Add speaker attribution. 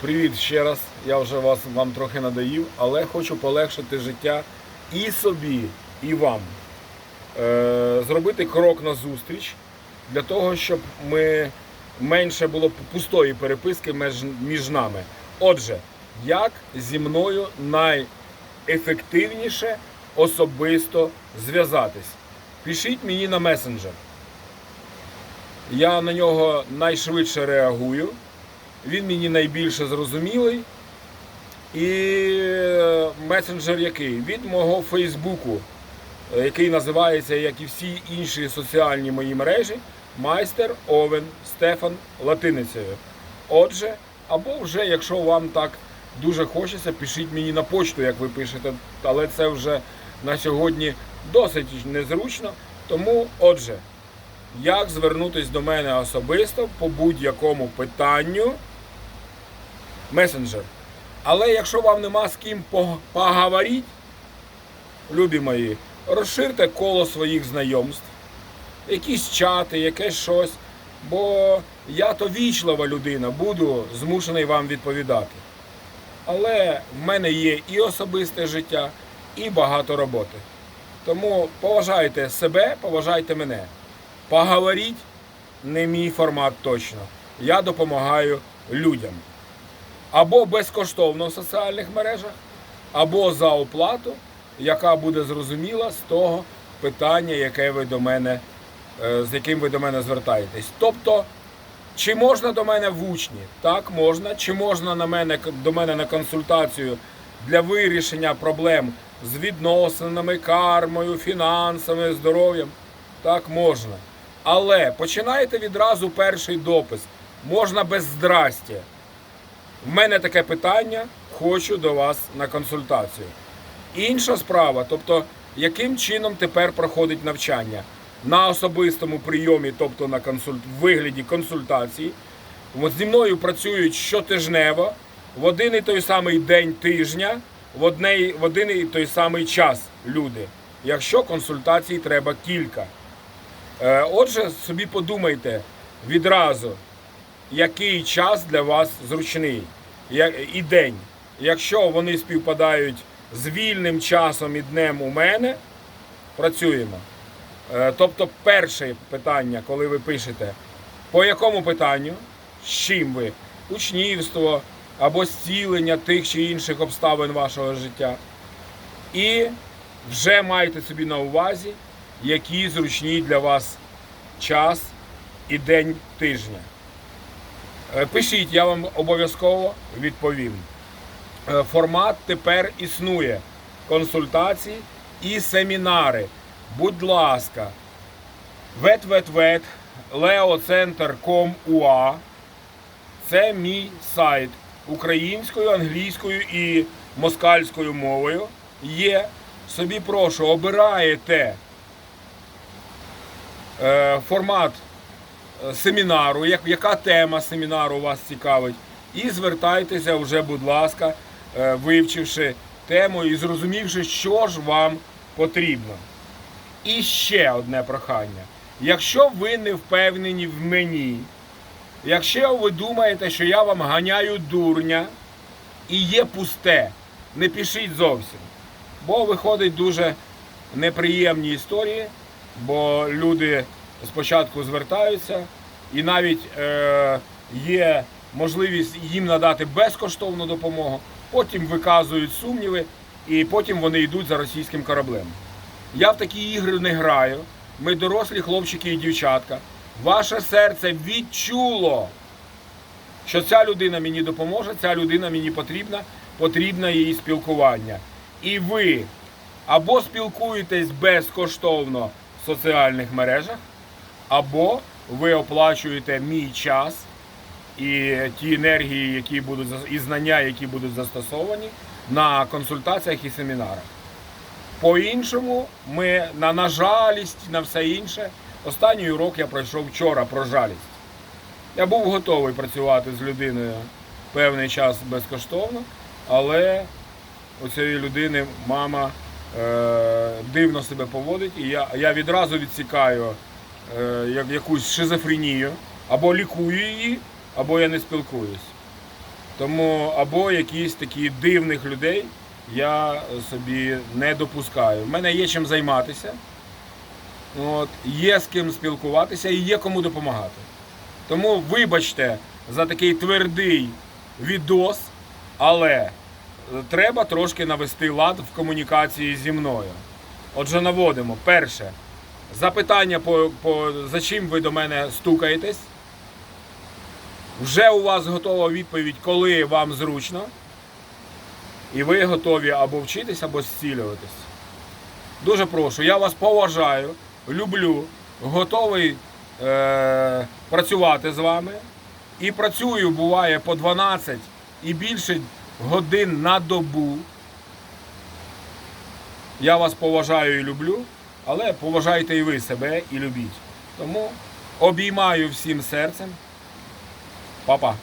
Speaker 1: Привіт ще раз. Я вже вас вам трохи надоїв, але хочу полегшити життя і собі, і вам. Е, зробити крок назустріч для того, щоб ми менше було пустої переписки між, між нами. Отже, як зі мною найефективніше особисто зв'язатись? Пишіть мені на месенджер. Я на нього найшвидше реагую. Він мені найбільше зрозумілий. І е, месенджер який? Від мого Фейсбуку, е, який називається, як і всі інші соціальні мої мережі, майстер Овен Стефан Латиницею. Отже, або вже, якщо вам так дуже хочеться, пишіть мені на почту, як ви пишете, але це вже на сьогодні досить незручно. Тому, отже, як звернутися до мене особисто по будь-якому питанню месенджер. Але якщо вам нема з ким по- поговорити, любі мої, розширте коло своїх знайомств, якісь чати, якесь щось. Бо я то вічлива людина, буду змушений вам відповідати. Але в мене є і особисте життя, і багато роботи. Тому поважайте себе, поважайте мене. Поговоріть не мій формат точно. Я допомагаю людям. Або безкоштовно в соціальних мережах, або за оплату, яка буде зрозуміла з того питання, яке ви до мене, е, з яким ви до мене звертаєтесь. Тобто, чи можна до мене в учні? Так, можна. Чи можна на мене, до мене на консультацію для вирішення проблем з відносинами, кармою, фінансами, здоров'ям? Так, можна. Але починайте відразу перший допис. Можна без здрастя. В мене таке питання, хочу до вас на консультацію. Інша справа, тобто, яким чином тепер проходить навчання? На особистому прийомі, тобто на консульт... в вигляді консультації. От зі мною працюють щотижнево, в один і той самий день тижня, в, одне... в один і той самий час люди. Якщо консультацій треба кілька. Е, Отже, собі подумайте відразу, який час для вас зручний і день. Якщо вони співпадають з вільним часом і днем у мене, працюємо. Е, Тобто, перше питання, коли ви пишете, по якому питанню, з чим ви, учнівство або зцілення тих чи інших обставин вашого життя. І вже майте собі на увазі, який зручний для вас час і день тижня. Е, Пишіть, я вам обов'язково відповім. Е, Формат тепер існує. Консультації і семінари. Будь ласка, ветветвет, leocenter.com.ua Це мій сайт українською, англійською і москальською мовою. Є. Собі прошу, обираєте е, формат семінару, як, яка тема семінару вас цікавить. І звертайтеся вже, будь ласка, е, вивчивши тему і зрозумівши, що ж вам потрібно. І ще одне прохання. Якщо ви не впевнені в мені, якщо ви думаєте, що я вам ганяю дурня і є пусте, не пишіть зовсім. Бо виходить дуже неприємні історії, бо люди спочатку звертаються, і навіть е, є можливість їм надати безкоштовну допомогу, потім виказують сумніви, і потім вони йдуть за російським кораблем. Я в такі ігри не граю. Ми дорослі хлопчики і дівчатка. Ваше серце відчуло, що ця людина мені допоможе, ця людина мені потрібна, потрібне її спілкування. І ви або спілкуєтесь безкоштовно в соціальних мережах, або ви оплачуєте мій час і ті енергії, які будуть і знання, які будуть застосовані на консультаціях і семінарах. По-іншому, ми на, на жалість, на все інше. Останній урок я пройшов вчора про жалість. Я був готовий працювати з людиною певний час безкоштовно, але у цієї людини мама е, дивно себе поводить, і я, я відразу відсікаю якусь шизофренію, або лікую її, або я не спілкуюсь. Тому або якісь такі дивних людей я собі не допускаю. В мене є чим займатися, от, є з ким спілкуватися і є кому допомагати. Тому вибачте за такий твердий відос, але е, треба трошки навести лад в комунікації зі мною. Отже, наводимо. Перше, запитання по, по за чим ви до мене стукаєтесь. Вже у вас готова відповідь, коли вам зручно. І ви готові або вчитись, або зцілюватись. Дуже прошу, я вас поважаю, люблю, готовий е- працювати з вами. І працюю, буває, по 12 і більше годин на добу. Я вас поважаю і люблю, але поважайте і ви себе і любіть. Тому обіймаю всім серцем. Папа.